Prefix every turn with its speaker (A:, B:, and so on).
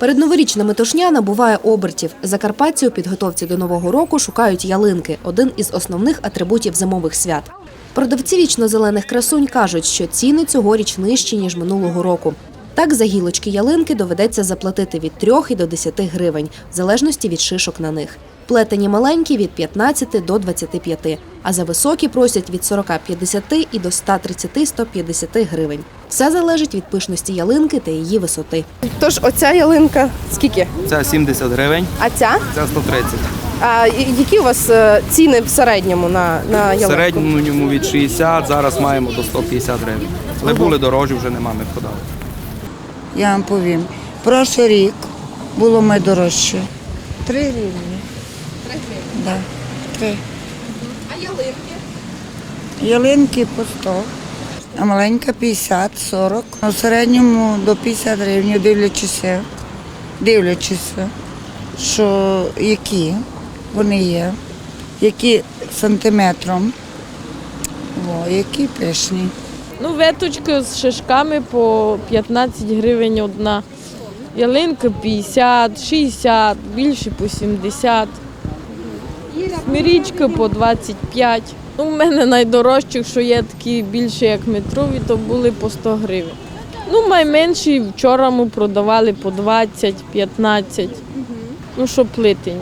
A: Передноворічна метушня набуває обертів. Закарпатці у підготовці до нового року шукають ялинки один із основних атрибутів зимових свят. Продавці вічно-зелених красунь кажуть, що ціни цьогоріч нижчі ніж минулого року. Так за гілочки ялинки доведеться заплатити від 3 і до 10 гривень, в залежності від шишок на них. Плетені маленькі від 15 до 25, а за високі просять від 40-50 і до 130-150 гривень. Все залежить від пишності ялинки та її висоти.
B: Тож оця ялинка скільки?
C: Це 70 гривень,
B: А ця?
C: це 130.
B: А які у вас е, ціни в середньому на, на
C: В середньому від 60, зараз маємо до 150 гривень. Але були дорожі, вже нема, ми подали.
D: Я вам повім. Прошлий рік було ми дорожче. Три гривні. Три гривні? Да. Три. А ялинки? Ялинки по 100, а маленька 50, 40. А в середньому до 50 гривень, дивлячися, дивлячися, що які вони є, які сантиметром, о, які пишні.
E: Ну, веточки з шишками по 15 гривень одна. Ялинка 50, 60, більше по 70. Смирічки по 25. Ну, у мене найдорожчих, що є такі більше як метрові, то були по 100 гривень. Ну, найменші вчора ми продавали по 20, 15. Ну, що плитень.